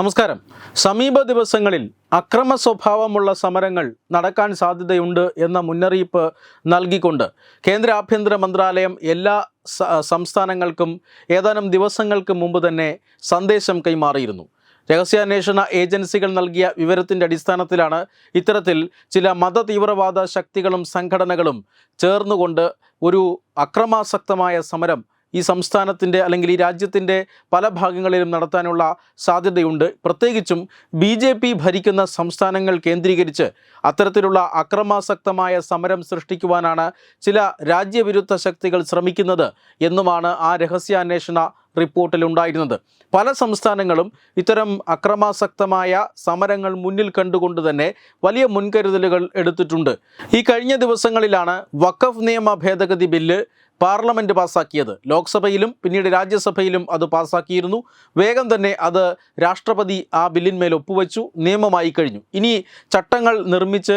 നമസ്കാരം. സമീപ ദിവസങ്ങളിൽ അക്രമ സ്വഭാവമുള്ള സമരങ്ങൾ നടക്കാൻ സാധ്യതയുണ്ട് എന്ന മുന്നറിയിപ്പ് നൽകിക്കൊണ്ട് കേന്ദ്ര ആഭ്യന്തര മന്ത്രാലയം എല്ലാ സംസ്ഥാനങ്ങൾക്കും ഏതാനും ദിവസങ്ങൾക്ക് മുമ്പ് തന്നെ സന്ദേശം കൈമാറിയിരുന്നു. രഹസ്യാന്വേഷണ ഏജൻസികൾ നൽകിയ വിവരത്തിന്റെ അടിസ്ഥാനത്തിലാണ് ഇത്തരത്തിൽ ചില മത തീവ്രവാദ ശക്തികളും സംഘടനകളും ചേർന്നുകൊണ്ട് ഒരു അക്രമാസക്തമായ സമരം ഈ സംസ്ഥാനത്തിന്റെ അല്ലെങ്കിൽ ഈ രാജ്യത്തിന്റെ പല ഭാഗങ്ങളിലും നടത്താനുള്ള സാധ്യതയുണ്ട്. പ്രത്യേകിച്ചും ബി ജെ പി ഭരിക്കുന്ന സംസ്ഥാനങ്ങൾ കേന്ദ്രീകരിച്ച് അത്തരത്തിലുള്ള അക്രമാസക്തമായ സമരം സൃഷ്ടിക്കുവാനാണ് ചില രാജ്യവിരുദ്ധ ശക്തികൾ ശ്രമിക്കുന്നത് എന്നുമാണ് ആ രഹസ്യാന്വേഷണ റിപ്പോർട്ടിലുണ്ടായിരുന്നത് പല സംസ്ഥാനങ്ങളും ഇത്തരം അക്രമാസക്തമായ സമരങ്ങൾ മുന്നിൽ കണ്ടുകൊണ്ട് തന്നെ വലിയ മുൻകരുതലുകൾ എടുത്തിട്ടുണ്ട്. ഈ കഴിഞ്ഞ ദിവസങ്ങളിലാണ് വഖഫ് നിയമ ഭേദഗതി ബില്ല് പാർലമെന്റ് പാസ്സാക്കിയത്. ലോക്സഭയിലും പിന്നീട് രാജ്യസഭയിലും അത് പാസ്സാക്കിയിരുന്നു. വേഗം തന്നെ അത് രാഷ്ട്രപതി ആ ബില്ലിന്മേൽ ഒപ്പുവെച്ചു. നിയമമായി കഴിഞ്ഞു. ഇനി ചട്ടങ്ങൾ നിർമ്മിച്ച്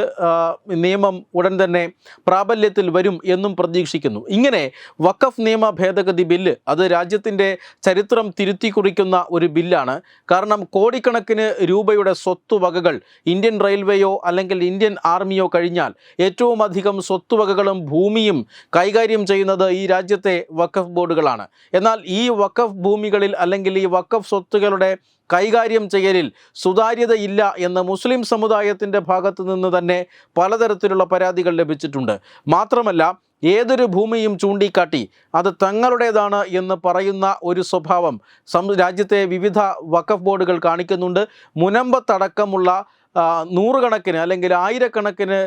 നിയമം ഉടൻ തന്നെ പ്രാബല്യത്തിൽ വരും എന്നും പ്രതീക്ഷിക്കുന്നു. ഇങ്ങനെ വഖഫ് നിയമ ഭേദഗതി ബില്ല് അത് രാജ്യത്തിന്റെ ചരിത്രം തിരുത്തി കുറിക്കുന്ന ഒരു ബില്ലാണ്. കാരണം കോടിക്കണക്കിന് രൂപയുടെ സ്വത്തുവകകൾ ഇന്ത്യൻ റെയിൽവേയോ അല്ലെങ്കിൽ ഇന്ത്യൻ ആർമിയോ കഴിഞ്ഞാൽ ഏറ്റവും അധികം സ്വത്തുവകകളും ഭൂമിയും കൈകാര്യം ചെയ്യുന്നത് ഈ രാജ്യത്തെ വഖഫ് ബോർഡുകളാണ്. എന്നാൽ ഈ വഖഫ് ഭൂമികളിൽ അല്ലെങ്കിൽ ഈ വഖഫ് സ്വത്തുകളുടെ കൈകാര്യം ചെയ്യലിൽ സുതാര്യതയില്ല എന്ന് മുസ്ലിം സമുദായത്തിന്റെ ഭാഗത്ത് നിന്ന് തന്നെ പലതരത്തിലുള്ള പരാതികൾ ലഭിച്ചിട്ടുണ്ട്. മാത്രമല്ല ഏതൊരു ഭൂമിയും ചൂണ്ടിക്കാട്ടി അത് തങ്ങളുടേതാണ് എന്ന് പറയുന്ന ഒരു സ്വഭാവം രാജ്യത്തെ വിവിധ വഖഫ് ബോർഡുകൾ കാണിക്കുന്നുണ്ട്. മുനമ്പത്തടക്കമുള്ള നൂറുകണക്കിന് അല്ലെങ്കിൽ ആയിരക്കണക്കിന്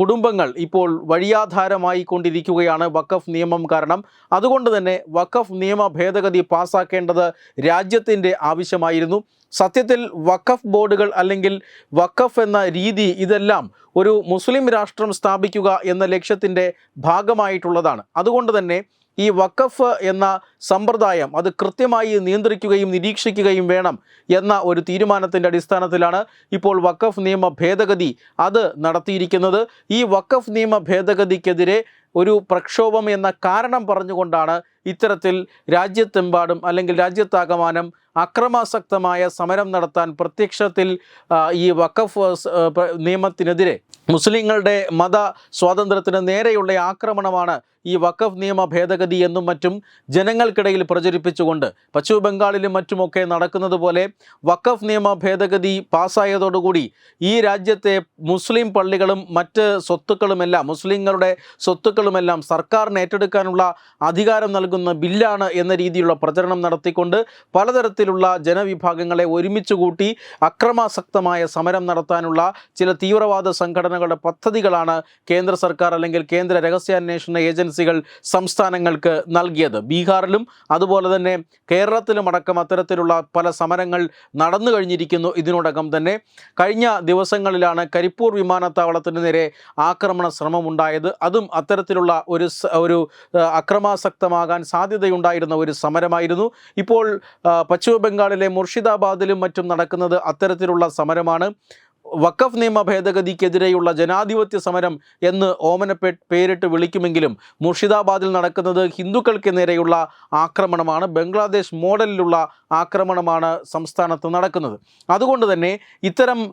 കുടുംബങ്ങൾ ഇപ്പോൾ വഴിയാധാരമായി കൊണ്ടിരിക്കുകയാണ് വഖഫ് നിയമം കാരണം. അതുകൊണ്ട് തന്നെ വഖഫ് നിയമ ഭേദഗതി പാസാക്കേണ്ടത് രാജ്യത്തിന്റെ ആവശ്യമായിരുന്നു. സത്യത്തിൽ വഖഫ് ബോർഡുകൾ അല്ലെങ്കിൽ വഖഫ് എന്ന രീതി ഇതെല്ലാം ഒരു മുസ്ലിം രാഷ്ട്രം സ്ഥാപിക്കുക എന്ന ലക്ഷ്യത്തിന്റെ ഭാഗമായിട്ടുള്ളതാണ്. അതുകൊണ്ട് തന്നെ ഈ വഖഫ് എന്ന സമ്പ്രദായം അത് കൃത്യമായി നിയന്ത്രിക്കുകയും നിരീക്ഷിക്കുകയും വേണം എന്ന ഒരു തീരുമാനത്തിന്റെ അടിസ്ഥാനത്തിലാണ് ഇപ്പോൾ വഖഫ് നിയമ ഭേദഗതി അത് നടത്തിയിരിക്കുന്നത്. ഈ വഖഫ് നിയമ ഭേദഗതിക്കെതിരെ ഒരു പ്രക്ഷോഭം എന്ന കാരണം പറഞ്ഞുകൊണ്ടാണ് ഇത്തരത്തിൽ രാജ്യത്തെമ്പാടും അല്ലെങ്കിൽ രാജ്യത്താകമാനം അക്രമാസക്തമായ സമരം നടത്താൻ പ്രത്യക്ഷത്തിൽ ഈ വഖഫ് നിയമത്തിനെതിരെ മുസ്ലിങ്ങളുടെ മത സ്വാതന്ത്ര്യത്തിന് നേരെയുള്ള ആക്രമണമാണ് ഈ വഖഫ് നിയമ ഭേദഗതി എന്നും മറ്റും ജനങ്ങൾക്കിടയിൽ പ്രചരിപ്പിച്ചുകൊണ്ട് പശ്ചിമ ബംഗാളിലും മറ്റുമൊക്കെ നടക്കുന്നത് പോലെ വഖഫ് നിയമ ഭേദഗതി പാസ്സായതോടുകൂടി ഈ രാജ്യത്തെ മുസ്ലിം പള്ളികളും മറ്റ് സ്വത്തുക്കളുമെല്ലാം മുസ്ലിങ്ങളുടെ സ്വത്തുക്കളുമെല്ലാം സർക്കാരിന് ഏറ്റെടുക്കാനുള്ള അധികാരം നൽകുന്ന ബില്ലാണ് എന്ന രീതിയിലുള്ള പ്രചരണം നടത്തിക്കൊണ്ട് പലതരത്തിലുള്ള ജനവിഭാഗങ്ങളെ ഒരുമിച്ച് കൂട്ടി അക്രമാസക്തമായ സമരം നടത്താനുള്ള ചില തീവ്രവാദ സംഘടനകളുടെ പദ്ധതികളാണ് കേന്ദ്ര സർക്കാർ അല്ലെങ്കിൽ കേന്ദ്ര രഹസ്യാന്വേഷണ ഏജൻസികൾ സംസ്ഥാനങ്ങൾക്ക് നൽകിയത്. ബീഹാറിലും അതുപോലെ തന്നെ കേരളത്തിലും അടക്കം അത്തരത്തിലുള്ള പല സമരങ്ങൾ നടന്നു കഴിഞ്ഞിരിക്കുന്നു. ഇതിനോടകം തന്നെ കഴിഞ്ഞ ദിവസങ്ങളിലാണ് കരിപ്പൂർ വിമാനത്താവളത്തിന് നേരെ ആക്രമണ ശ്രമം ഉണ്ടായത് അതും അത്തരത്തിലുള്ള ഒരു ഒരു അക്രമാസക്തമാകാൻ സാധ്യതയുണ്ടായിരുന്ന ഒരു സമരമായിരുന്നു. ഇപ്പോൾ പശ്ചിമ ബംഗാളിലെ മുർഷിദാബാദിലും മറ്റും നടക്കുന്നത് അത്തരത്തിലുള്ള സമരമാണ്. വഖഫ് നിയമ ഭേദഗതിക്കെതിരെയുള്ള ജനാധിപത്യ സമരം എന്ന് ഓമനപ്പെ പേരിട്ട് വിളിക്കുമെങ്കിലും മുർഷിദാബാദിൽ നടക്കുന്നത് ഹിന്ദുക്കൾക്ക് നേരെയുള്ള ആക്രമണമാണ് ബംഗ്ലാദേശ് മോഡലിലുള്ള ആക്രമണമാണ് സംസ്ഥാനത്ത് നടക്കുന്നത്. അതുകൊണ്ട് തന്നെ ഇത്തരം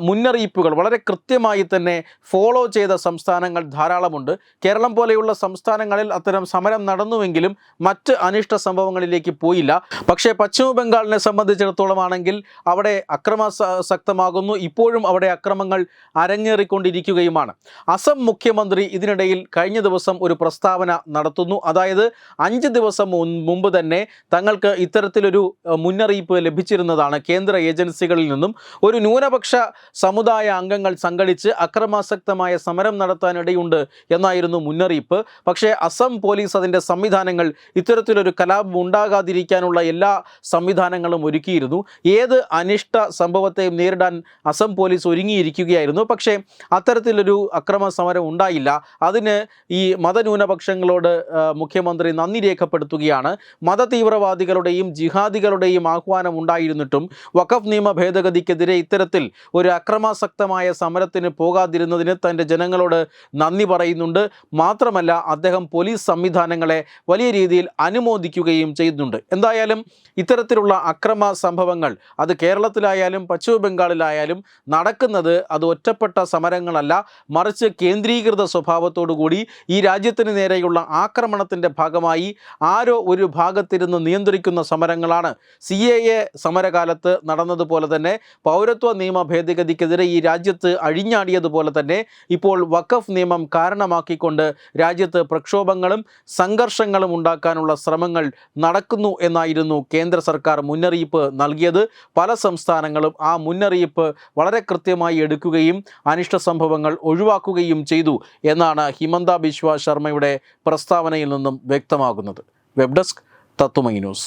മുന്നറിയിപ്പുകൾ വളരെ കൃത്യമായി തന്നെ ഫോളോ ചെയ്ത സംസ്ഥാനങ്ങൾ ധാരാളമുണ്ട്. കേരളം പോലെയുള്ള സംസ്ഥാനങ്ങളിൽ അത്തരം സമരം നടന്നുവെങ്കിലും മറ്റ് അനിഷ്ട സംഭവങ്ങളിലേക്ക് പോയില്ല. പക്ഷേ പശ്ചിമ ബംഗാളിനെ സംബന്ധിച്ചിടത്തോളം ആണെങ്കിൽ അവിടെ അക്രമാസക്തമാകുന്നു ഇപ്പോഴും അവിടെ അക്രമങ്ങൾ അരങ്ങേറിക്കൊണ്ടിരിക്കുകയുമാണ്. അസം മുഖ്യമന്ത്രി ഇതിനിടയിൽ കഴിഞ്ഞ ദിവസം ഒരു പ്രസ്താവന നടത്തുന്നു. അതായത് അഞ്ച് ദിവസം മുമ്പ് തന്നെ തങ്ങൾക്ക് ഇത്തരത്തിലൊരു മുന്നറിയിപ്പ് ലഭിച്ചിരുന്നതാണ് കേന്ദ്ര ഏജൻസികളിൽ നിന്നും. ഒരു ന്യൂനപക്ഷ സമുദായ അംഗങ്ങൾ സംഘടിച്ച് അക്രമാസക്തമായ സമരം നടത്താനിടയുണ്ട് എന്നായിരുന്നു മുന്നറിയിപ്പ്. പക്ഷേ അസം പോലീസ് അതിന്റെ സംവിധാനങ്ങൾ ഇത്തരത്തിലൊരു കലാപം ഉണ്ടാകാതിരിക്കാനുള്ള എല്ലാ സംവിധാനങ്ങളും ഒരുക്കിയിരുന്നു. ഏത് അനിഷ്ട സംഭവത്തെയും നേരിടാൻ അസം പോലീസ് ഒരുങ്ങിയിരിക്കുകയായിരുന്നു. പക്ഷേ അത്തരത്തിലൊരു അക്രമ സമരം ഉണ്ടായില്ല. അതിന് ഈ മതന്യൂനപക്ഷങ്ങളോട് മുഖ്യമന്ത്രി നന്ദി രേഖപ്പെടുത്തുകയാണ്. മത തീവ്രവാദികളുടെയും ജിഹാദികളുടെയും ജനങ്ങളുടെയും ആഹ്വാനം ഉണ്ടായിരുന്നിട്ടും വഖഫ് നിയമ ഭേദഗതിക്കെതിരെ ഇത്തരത്തിൽ ഒരു അക്രമാസക്തമായ സമരത്തിന് പോകാതിരുന്നതിന് തന്റെ ജനങ്ങളോട് നന്ദി പറയുന്നുണ്ട്. മാത്രമല്ല അദ്ദേഹം പോലീസ് സംവിധാനങ്ങളെ വലിയ രീതിയിൽ അനുമോദിക്കുകയും ചെയ്യുന്നുണ്ട്. എന്തായാലും ഇത്തരത്തിലുള്ള അക്രമ സംഭവങ്ങൾ അത് കേരളത്തിലായാലും പശ്ചിമ ബംഗാളിലായാലും നടക്കുന്നത് അത് ഒറ്റപ്പെട്ട സമരങ്ങളല്ല. മറിച്ച് കേന്ദ്രീകൃത സ്വഭാവത്തോടുകൂടി ഈ രാജ്യത്തിന് നേരെയുള്ള ആക്രമണത്തിന്റെ ഭാഗമായി ആരോ ഒരു ഭാഗത്തിരുന്ന് നിയന്ത്രിക്കുന്ന സമരങ്ങളാണ് സി എ എ സമരകാലത്ത് നടന്നതുപോലെ തന്നെ പൗരത്വ നിയമ ഭേദഗതിക്കെതിരെ ഈ രാജ്യത്ത് അഴിഞ്ഞാടിയതുപോലെ തന്നെ ഇപ്പോൾ വഖഫ് നിയമം കാരണമാക്കിക്കൊണ്ട് രാജ്യത്ത് പ്രക്ഷോഭങ്ങളും സംഘർഷങ്ങളും ഉണ്ടാക്കാനുള്ള ശ്രമങ്ങൾ നടക്കുന്നു എന്നായിരുന്നു കേന്ദ്ര സർക്കാർ മുന്നറിയിപ്പ് നൽകിയത്. പല സംസ്ഥാനങ്ങളും ആ മുന്നറിയിപ്പ് വളരെ കൃത്യമായി എടുക്കുകയും അനിഷ്ട സംഭവങ്ങൾ ഒഴിവാക്കുകയും ചെയ്തു എന്നാണ് ഹിമന്ത ബിശ്വ ശർമ്മയുടെ പ്രസ്താവനയിൽ നിന്നും വ്യക്തമാകുന്നത്. വെബ് ഡെസ്ക് തത്തുമൈ news.